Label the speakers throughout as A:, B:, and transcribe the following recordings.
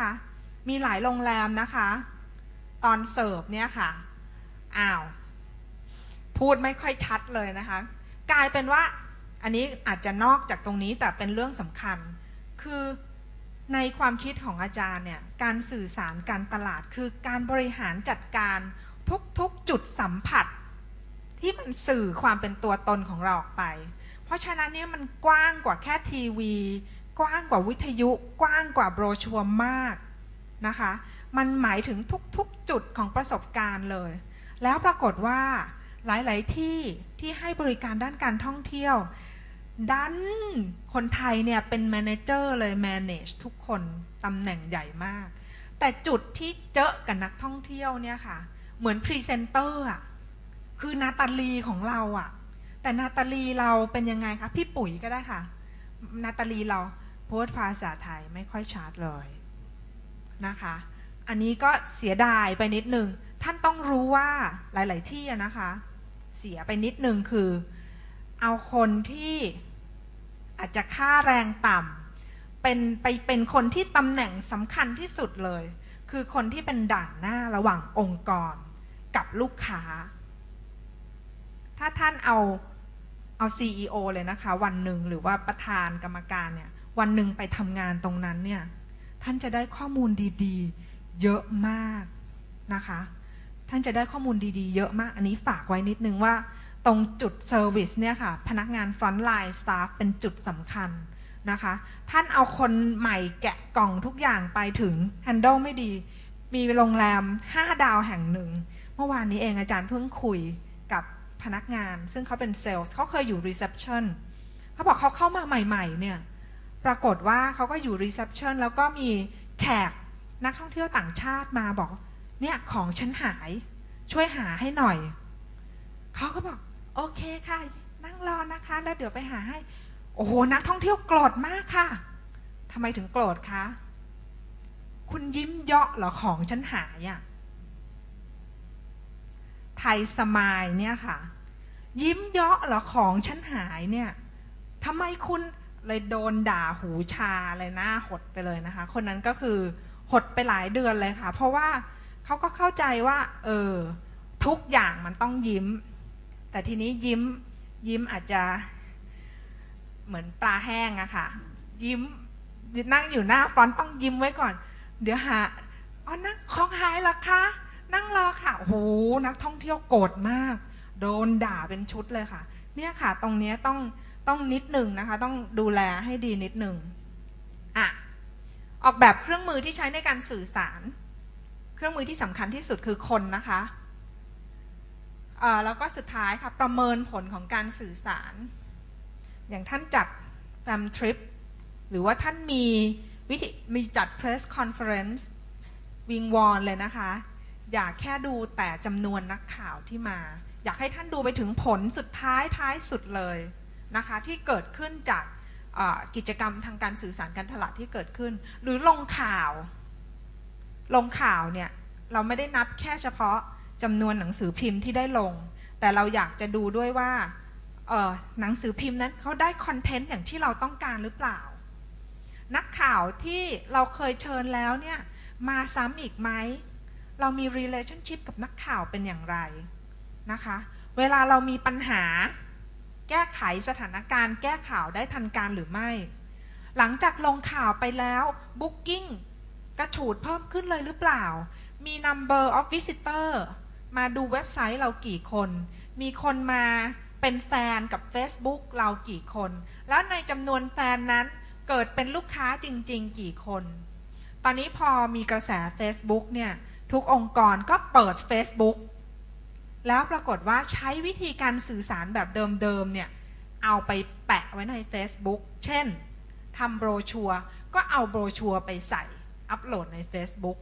A: คะมีหลายโรงแรมนะคะ ตอนเสิร์ฟเนี่ยค่ะอ้าวพูดไม่ค่อยชัดเลยนะคะ กลายเป็นว่าอันนี้อาจจะนอกจากตรงนี้แต่เป็นเรื่องสำคัญ คือในความคิดของอาจารย์เนี่ยการสื่อสารการตลาดคือการบริหารจัดการทุกๆจุดสัมผัส ที่มันสื่อความเป็นตัวตนของเราออกไป เพราะฉะนั้นเนี่ยมันกว้างกว่าแค่ทีวี กว้างกว่าวิทยุกว้างกว่าโบรชัวร์มากนะคะ มันหมายถึงทุกๆจุดของประสบการณ์เลย แล้วปรากฏว่าหลายๆที่ที่ให้บริการด้านการท่องเที่ยว ดันคนไทยเนี่ยเป็นแมเนเจอร์เลย manage ทุกคนตำแหน่งใหญ่มาก แต่จุดที่เจอกับนักท่องเที่ยวเนี่ยค่ะ เหมือนพรีเซนเตอร์อะคือนาตาลีของเราอะ แต่นาตาลีเราเป็นยังไงคะ พี่ปุ๋ยก็ได้ค่ะ นาตาลีเรา พูดภาษาไทยไม่ค่อยชัดเลยนะคะ อันนี้ก็เสียดายไปนิดนึง ท่านต้องรู้ว่าหลาย ๆ ที่นะคะ เสียไปนิดนึงคือ เอาคนที่อาจจะค่าแรงต่ำเป็นไปเป็นคนที่ตำแหน่งสำคัญที่สุดเลย คือคนที่เป็นด่านหน้าระหว่างองค์กรกับลูกค้า ถ้าท่านเอาเอา CEO เลยนะคะ วันหนึ่งหรือว่าประธานกรรมการเนี่ย วันหนึ่งไปทำงานตรงนั้นเนี่ย ท่านจะได้ข้อมูลดีๆ เยอะมากนะคะ ท่านจะได้ข้อมูลดีๆ เยอะมาก อันนี้ฝากไว้นิดนึงว่า ตรงจุดเซอร์วิสเนี่ยค่ะ พนักงานฟรอนต์ไลน์สตาฟเป็นจุดสำคัญนะคะ ท่านเอาคนใหม่แกะกล่องทุกอย่างไปถึงแฮนด์ลไม่ดี มีโรงแรม 5 ดาวแห่งหนึ่ง เมื่อวานนี้เองอาจารย์เพิ่งคุยกับพนักงาน ซึ่งเขาเป็นเซลล์เขาเคยอยู่รีเซพชันเขาบอกเขาเข้ามาใหม่ ๆ เนี่ย ปรากฏว่าเขาก็อยู่รีเซพชันแล้วก็มีแขกนักท่องเที่ยวต่างชาติมาบอก เนี่ยของฉันหาย ช่วยหาให้หน่อย เขาก็บอก โอเคค่ะ นั่งรอนะคะ แล้วเดี๋ยวไปหาให้ โอ้โห นักท่องเที่ยวโกรธมากค่ะทำไมถึงโกรธคะ คุณยิ้มเยาะเหรอของฉันหายอะ่ะไทยสมายเนี่ยค่ะ ยิ้มเยาะเหรอของฉันหายเนี่ยทำไมคุณ เลยโดนด่าหูชาเลยหน้าหดไปเลยนะคะ คนนั้นก็คือหดไปหลายเดือนเลยค่ะ เพราะว่าเขาก็เข้าใจว่า เออ ทุกอย่างมันต้องยิ้ม แต่ทีนี้ยิ้ม ยิ้มอาจจะ เหมือนปลาแห้งอะค่ะ ยิ้มนั่งอยู่หน้าฟอนต้องยิ้มไว้ก่อน เดี๋ยวหาอ๋อนั่งของหายหรอคะนั่งรอค่ะโอ้โหนักท่องเที่ยวโกรธมาก โดนด่าเป็นชุดเลยค่ะ เนี่ยค่ะ ตรงนี้ต้อง ต้องนิดหนึ่งนะคะ ต้องดูแลให้ดีนิดหนึ่งอะออกแบบเครื่องมือที่ใช้ในการสื่อสาร เครื่องมือที่สำคัญที่สุดคือคนนะคะแล้วก็สุดท้ายค่ะประเมินผลของการสื่อสาร อย่างท่านจัดแฟมทริปหรือว่าท่านมีวิธีมีจัด press conference วิงวอนเลยนะคะ อยากแค่ดูแต่จำนวนนักข่าวที่มา อยากให้ท่านดูไปถึงผลสุดท้ายท้ายสุดเลย นะคะที่เกิดขึ้นจากกิจกรรมทางการสื่อสารการตลาดที่เกิดขึ้น หรือลงข่าว ลงข่าวเนี่ยเราไม่ได้นับแค่เฉพาะจำนวนหนังสือพิมพ์ที่ได้ลง แต่เราอยากจะดูด้วยว่าหนังสือพิมพ์นั้นเขาได้คอนเทนต์อย่างที่เราต้องการหรือเปล่า นักข่าวที่เราเคยเชิญแล้วเนี่ยมาซ้ำอีกไหม เรามี relationship กับนักข่าวเป็นอย่างไรนะคะ เวลาเรามีปัญหา แก้ไขสถานการณ์ แก้ข่าวได้ทันการหรือไม่ หลังจากลงข่าวไปแล้ว Booking กระฉูดเพิ่มขึ้นเลยหรือเปล่า มี number of visitor มาดูเว็บไซต์เรากี่คน มีคนมาเป็นแฟนกับ Facebook เรากี่คน แล้วในจำนวนแฟนนั้นเกิดเป็นลูกค้าจริง ๆ กี่คน ตอนนี้พอมีกระแส Facebook เนี่ย ทุกองค์กรก็เปิด Facebook แล้วปรากฏว่าใช้วิธีการสื่อสารแบบเดิมๆเนี่ย เอาไปแปะไว้ใน Facebook เช่นทำโบรชัวก็เอาโบรชัวไปใส่ อัปโหลดใน Facebook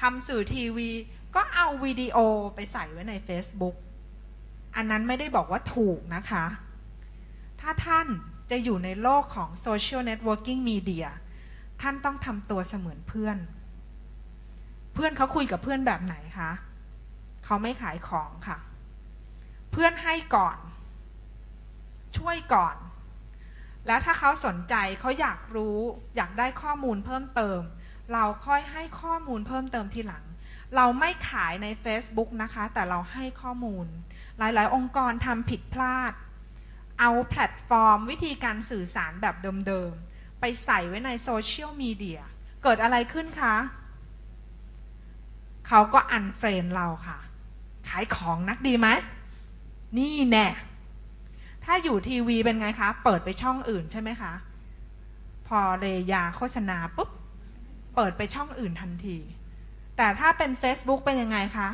A: ทำสื่อทีวีก็เอาวิดีโอไปใส่ไว้ใน Facebook อันนั้นไม่ได้บอกว่าถูกนะคะ ถ้าท่านจะอยู่ในโลกของ Social Networking Media ท่านต้องทำตัวเสมือนเพื่อน เพื่อนเขาคุยกับเพื่อนแบบไหนคะ เขาไม่ขายของค่ะ เพื่อนให้ก่อน ช่วยก่อน แล้วถ้าเขาสนใจเขาอยากรู้อยากได้ข้อมูลเพิ่มเติม เราค่อยให้ข้อมูลเพิ่มเติมทีหลัง เราไม่ขายใน Facebook นะคะ แต่เราให้ข้อมูล หลายๆ องค์กรทำผิดพลาด เอาแพลตฟอร์ม วิธีการสื่อสารแบบเดิมๆ ไปใส่ไว้ในโซเชียลมีเดียเกิดอะไรขึ้นคะเขาก็อันเฟรนเราค่ะายของนักดีไหมนี่แน่ถ้าอยู่ทีวีเป็นไงคะ เปิดไปช่องอื่นใช่ไหมคะ พอเลยยาโฆษณาปุ๊บ เปิดไปช่องอื่นทันที แต่ถ้าเป็น Facebook เป็นยังไงคะ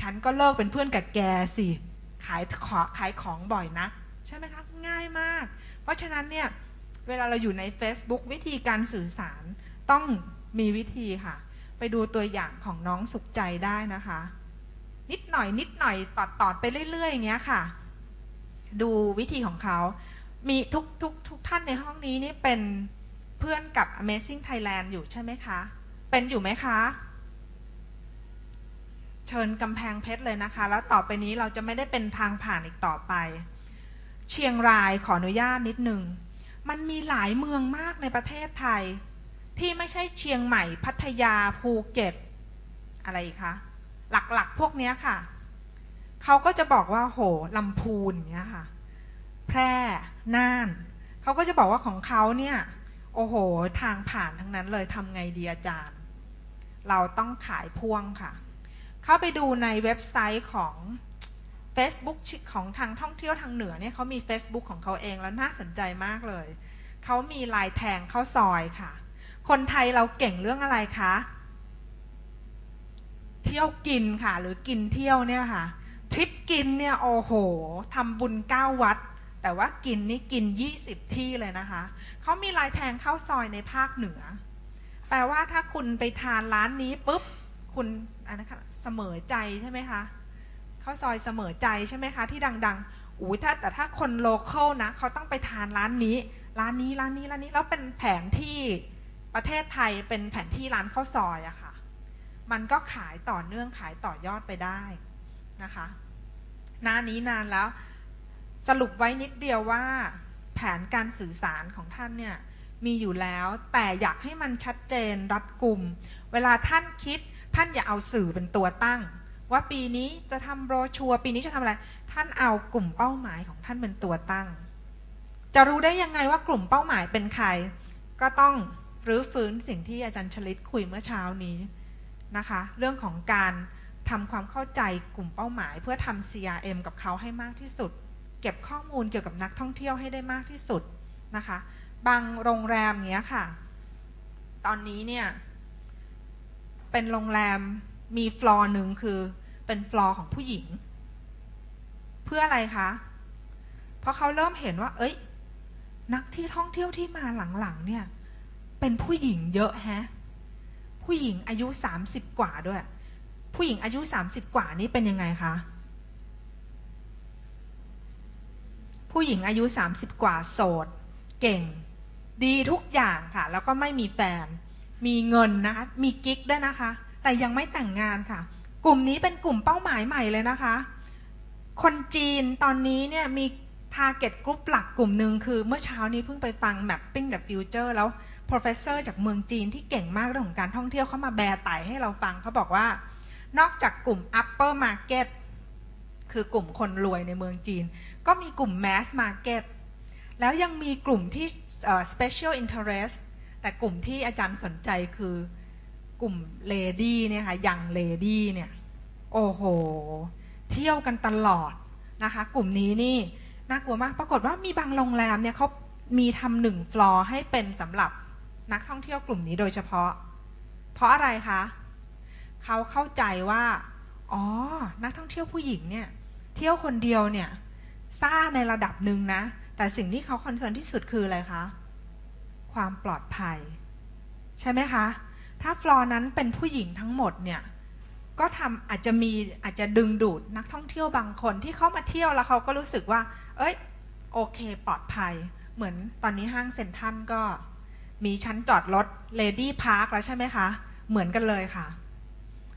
A: ฉันก็เลิกเป็นเพื่อนกับแกสิ ขายขอขายของบ่อยนะ ใช่ไหมคะ ง่ายมาก เพราะฉะนั้นเนี่ย เวลาเราอยู่ใน Facebook วิธีการสื่อสารต้องมีวิธีค่ะ ไปดูตัวอย่างของน้องสุขใจได้นะคะ นิดหน่อย นิดหน่อยตอดตอดไปเรื่อยๆอย่างเงี้ยค่ะ ดูวิธีของเขา มีทุกทุกทุกท่านในห้องนี้นี่เป็นเพื่อนกับ Amazing Thailand อยู่ใช่ไหมคะ เป็นอยู่ไหมคะ เชิญกำแพงเพชรเลยนะคะ แล้วต่อไปนี้เราจะไม่ได้เป็นทางผ่านอีกต่อไป เชียงรายขออนุญาตนิดหนึ่ง มันมีหลายเมืองมากในประเทศไทย ที่ไม่ใช่เชียงใหม่ พัทยาภูเก็ต อะไรอีกคะ หลักๆ พวกนี้ค่ะ เขาก็จะบอกว่าโหลำพูนเงี้ยค่ะ แพร่น่าน เขาก็จะบอกว่าของเขาเนี่ย โอ้โห ทางผ่านทั้งนั้นเลยทำไงดีอาจารย์ เราต้องขายพ่วงค่ะ เข้าไปดูในเว็บไซต์ของ Facebook ของทางท่องเที่ยวทางเหนือเนี่ยเขามี Facebook ของเขาเองแล้วน่าสนใจมากเลย เขามีลายแทงเข้าซอยค่ะ คนไทยเราเก่งเรื่องอะไรคะ เที่ยวกินค่ะ หรือกินเที่ยวเนี่ยค่ะทริปกินเนี่ยโอ้โหทำบุญเก้าวัด แต่ว่ากินนี่กิน 20 ที่เลยนะคะเขามีลายแทงข้าวซอยในภาคเหนือ แปลว่าถ้าคุณไปทานร้านนี้ปุ๊บคุณอันนะคะเสมอใจใช่ไหมคะข้าวซอยเสมอใจใช่ไหมคะ ที่ดังๆอุ้ยถ้าแต่ถ้าคนโลเคอลนะเขาต้องไปทานร้านนี้ ร้านนี้ร้านนี้ร้านนี้แล้วเป็นแผนที่ประเทศไทยเป็นแผนที่ร้านข้าวซอยอะค่ะ มันก็ขายต่อเนื่องขายต่อยอดไปได้นะคะหน้านี้นานแล้วสรุปไว้นิดเดียวว่า แผนการสื่อสารของท่านเนี่ยมีอยู่แล้ว แต่อยากให้มันชัดเจนรัดกุม เวลาท่านคิดท่านอย่าเอาสื่อเป็นตัวตั้ง ว่าปีนี้จะทำโบรชัวร์ปีนี้จะทำอะไร ท่านเอากลุ่มเป้าหมายของท่านเป็นตัวตั้ง จะรู้ได้ยังไงว่ากลุ่มเป้าหมายเป็นใคร ก็ต้องรื้อฟื้นสิ่งที่อาจารย์ชลิตคุยเมื่อเช้านี้ นะคะ เรื่องของการทำความเข้าใจกลุ่มเป้าหมาย เพื่อทำ CRM กับเขาให้มากที่สุด เก็บข้อมูลเกี่ยวกับนักท่องเที่ยวให้ได้มากที่สุดนะคะ บางโรงแรมเนี้ยค่ะ ตอนนี้เนี่ย เป็นโรงแรมมีฟลอร์หนึ่งคือเป็นฟลอร์ของผู้หญิง เพื่ออะไรคะ เพราะเขาเริ่มเห็นว่า เอ้ย นักที่ท่องเที่ยวที่มาหลังๆเนี่ย เป็นผู้หญิงเยอะแฮะ ผู้หญิงอายุสามสิบกว่าด้วย ผู้หญิงอายุสามสิบกว่านี่เป็นยังไงคะ ผู้หญิงอายุสามสิบกว่าโสด เก่ง ดีทุกอย่างค่ะ แล้วก็ไม่มีแฟน มีเงินนะคะ มีกิ๊กด้วยนะคะ แต่ยังไม่แต่งงานค่ะ กลุ่มนี้เป็นกลุ่มเป้าหมายใหม่เลยนะคะ คนจีนตอนนี้เนี่ยมี target group หลักกลุ่มหนึ่งคือเมื่อเช้านี้เพิ่งไปฟัง mapping the future แล้ว professor จากเมืองจีนที่เก่งมากเรื่องของการท่องเที่ยวเข้ามาแบร์ไตให้เราฟังเขาบอกว่า นอกจากกลุ่ม upper market คือกลุ่มคนรวยในเมืองจีน ก็มีกลุ่ม mass market แล้วยังมีกลุ่มที่ special interest แต่กลุ่มที่อาจารย์สนใจคือกลุ่มเลดี้เนี่ยค่ะยังเลดี้เนี่ยโอ้โห เที่ยวกันตลอดนะคะ กลุ่มนี้นี่น่ากลัวมาก ปรากฏว่ามีบางโรงแรมเนี่ยเขามีทำหนึ่งฟลอร์ให้เป็นสำหรับ นักท่องเที่ยวกลุ่มนี้โดยเฉพาะ เพราะอะไรคะเขาเข้าใจว่า อ๋อ นักท่องเที่ยวผู้หญิงเนี่ย เที่ยวคนเดียวเนี่ยซ่าในระดับหนึ่งนะ แต่สิ่งที่เขาคอนเซิร์นที่สุดคืออะไรคะ ความปลอดภัย ใช่ไหมคะ ถ้าฟลอร์นั้นเป็นผู้หญิงทั้งหมดเนี่ยก็ทำอาจจะมีอาจจะดึงดูดนักท่องเที่ยวบางคนที่เขามาเที่ยวแล้วเขาก็รู้สึกว่า เอ้ย โอเค ปลอดภัย เหมือนตอนนี้ห้างเซ็นทรัลก็ มีชั้นจอดรถเลดี้พาร์คแล้วใช่ไหมคะ เหมือนกันเลยค่ะ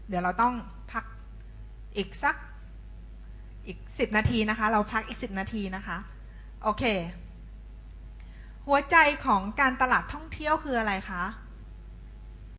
A: เดี๋ยวเราต้องพักอีกสักอีกสิบนาทีนะคะ เราพักอีกสิบนาทีนะคะ โอเค หัวใจของการตลาดท่องเที่ยวคืออะไรคะ